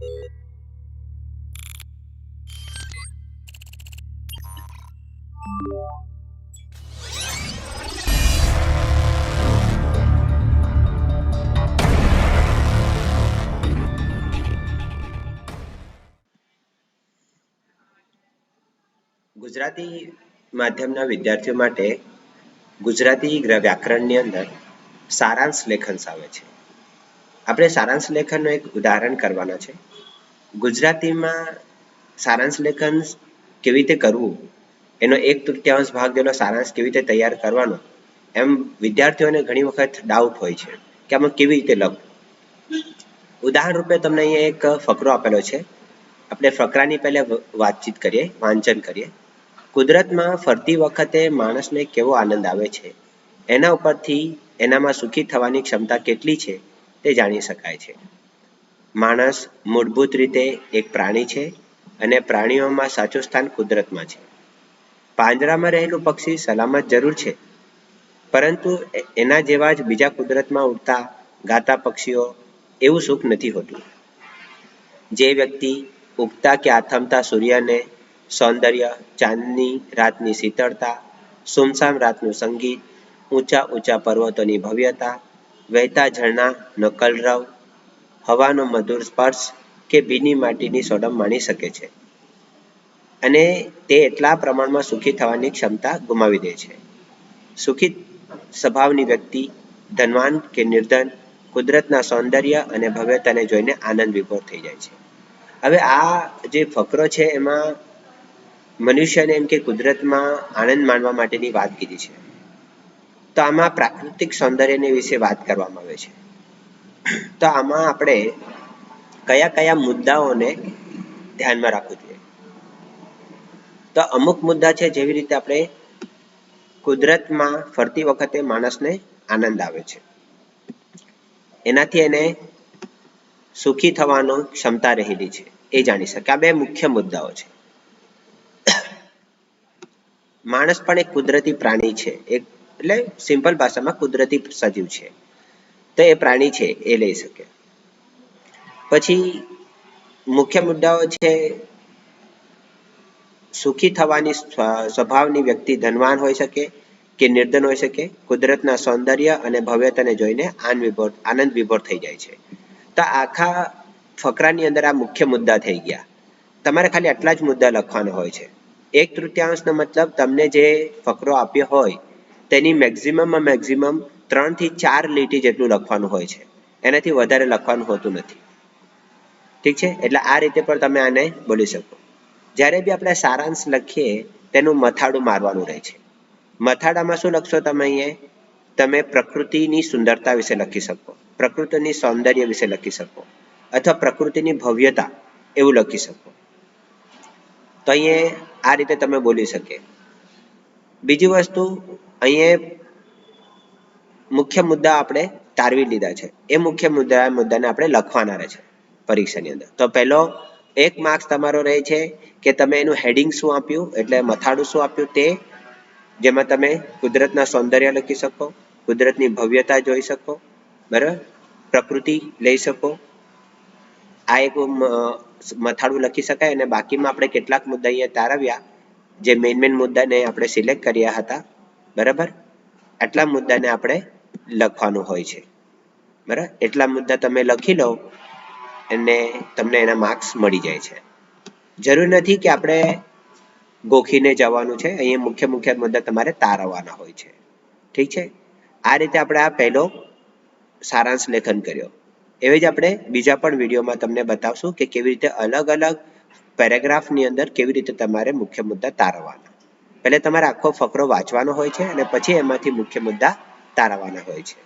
ગુજરાતી માધ્યમના વિદ્યાર્થીઓ માટે ગુજરાતી વ્યાકરણની અંદર સારાંશ લેખન આવે છે. આપણે સારાંશ લેખનનું એક ઉદાહરણ કરવાના છે. ગુજરાતીમાં સારાંશ લેખન કેવી રીતે કરવું? એનો એક તૃતીયાંશ ભાગ જેનો સારાંશ કેવી રીતે તૈયાર કરવાનો? એમ વિદ્યાર્થીઓને ઘણી વખત ડાઉટ હોય છે કે આમાં કેવી રીતે લખવું? ઉદાહરણ રૂપે તમને અહીંયા એક ફકરો આપેલો છે. આપણે ફકરાની પહેલે વાતચીત કરીએ, વાંચન કરીએ. કુદરતમાં ફરતી વખતે માણસને કેવો આનંદ આવે છે? એના ઉપરથી એનામાં સુખી થવાની ક્ષમતા કેટલી છે? તે જાણી શકાય છે. માણસ મૂળભૂત રીતે એક પ્રાણી છે અને પ્રાણીઓમાં સાચું સ્થાન કુદરતમાં છે. પાંજરામાં રહેલું પક્ષી સલામત જરૂર છે, પરંતુ એના જેવા જ બીજા કુદરતમાં ઉડતા ગાતા પક્ષીઓ એવું સુખ નથી હોતું. જે વ્યક્તિ ઉગતા કે આથમતા સૂર્યને સૌંદર્ય, ચાંદની રાતની શીતળતા, સુમસામ રાતનું સંગીત ઊંચા ઊંચા પર્વતોની ભવ્યતા વહેતા ઝરણા કલરવ હવાનો મધુર સ્પર્શ કે ભીની માટીની સોડમ માણી શકે છે. અને તે એટલા પ્રમાણમાં સુખી થવાની ક્ષમતા ગુમાવી દે છે. સુખી સ્વભાવની વ્યક્તિ, ધનવાન કે નિર્ધન, કુદરતના સૌંદર્ય અને ભવ્યતાને જોઈને આનંદ વિભોર થઈ જાય છે. હવે આ જે ફકરો છે એમાં મનુષ્યને એમ કે કુદરતમાં આનંદ માણવા માટેની વાત કીધી છે. તો પ્રાકૃતિક સૌંદર્યની વિશે વાત કરવામાં આવે છે. તો આમાં આપણે કયા કયા મુદ્દાઓને ધ્યાનમાં રાખવું જોઈએ? તો અમુક મુદ્દા છે જેવી રીતે આપણે કુદરતમાં ફરતી વખતે માણસને આનંદ આવે છે. એનાથી એને સુખી થવાનો ક્ષમતા રહેલી છે, એ જાણી શકે. આ બે મુખ્ય મુદ્દાઓ છે. માણસ પણ એક કુદરતી પ્રાણી છે, એક એટલે સિમ્પલ ભાષામાં કુદરતી સજીવ છે. તો એ પ્રાણી છે, એ લઈ શકે. પછી મુખ્ય મુદ્દાઓ છે, સુખી થવાની સ્વભાવની વ્યક્તિ ધનવાન હોઈ શકે કે નિર્ધન હોઈ શકે? કુદરતના સૌંદર્ય અને ભવ્યતાને જોઈને આનંદ વિભોર આનંદ વિભોર થઈ જાય છે. તો આખા ફકરાની અંદર આ મુખ્ય મુદ્દા થઈ ગયા. તમારે ખાલી આટલા જ મુદ્દા લખવાના હોય છે. એક તૃતીયાંશનો મતલબ તમને જે ફકરો આપ્યો હોય તેની મેક્ઝિમમમાં મેક્ઝિમમ ત્રણથી ચાર લીટી જેટલું લખવાનું હોય છે. એનાથી વધારે લખવાનું હોતું નથી. ઠીક છે? એટલે આ રીતે પણ તમે આને બોલી શકો. જ્યારે બી આપણે સારાંશ લખીએ, તેનું મથાળું મારવાનું રહે છે. મથાળામાં શું લખશો તમે અહીંયા? તમે પ્રકૃતિની સુંદરતા વિશે લખી શકો. પ્રકૃતિની સૌંદર્ય વિશે લખી શકો. અથવા પ્રકૃતિની ભવ્યતા એવું લખી શકો. તો અહીંયા આ રીતે તમે બોલી શકે. બીજી વસ્તુ, અહીંયા મુખ્ય મુદ્દા આપણે તારવી લીધા છે. એ મુખ્ય મુદ્દા મુદ્દાને આપણે લખવાના રહે છે પરીક્ષાની અંદર. તો પહેલો એક માર્ક્સ તમારો રહે છે કે તમે એનું હેડિંગ શું આપ્યું, એટલે મથાળું શું આપ્યું તે, જેમાં તમે કુદરતના સૌંદર્ય લખી શકો, કુદરતની ભવ્યતા જોઈ શકો, બરાબર? પ્રકૃતિ લઈ શકો. આ એક મથાળું લખી શકાય અને બાકીમાં આપણે કેટલાક મુદ્દા અહીંયા તારવ્યા. જે મેઇન મેઇન મુદ્દાને આપણે સિલેક્ટ કર્યા હતા, બરાબર? આટલા મુદ્દાને આપણે લખવાનું હોય છે. બરાબર? એટલા મુદ્દા તમે લખી લો, અને તમને એના માર્ક્સ મળી જાય છે. જરૂર નથી કે આપણે ગોખીને જવાનું છે, અહીંયા મુખ્ય મુખ્ય મુદ્દા તમારે તારવવાના હોય છે. ઠીક છે? આ રીતે આપણે આ પહેલો સારાંશ લેખન કર્યો. એવી જ આપણે બીજા પણ વિડીયોમાં તમને બતાવશું કે કેવી રીતે અલગ અલગ પેરેગ્રાફની અંદર કેવી રીતે તમારે મુખ્ય મુદ્દા તારવવાના પહેલે તમારે આખો ફકરો વાંચવાનો હોય છે અને પછી એમાંથી મુખ્ય મુદ્દા તારવવાના હોય છે.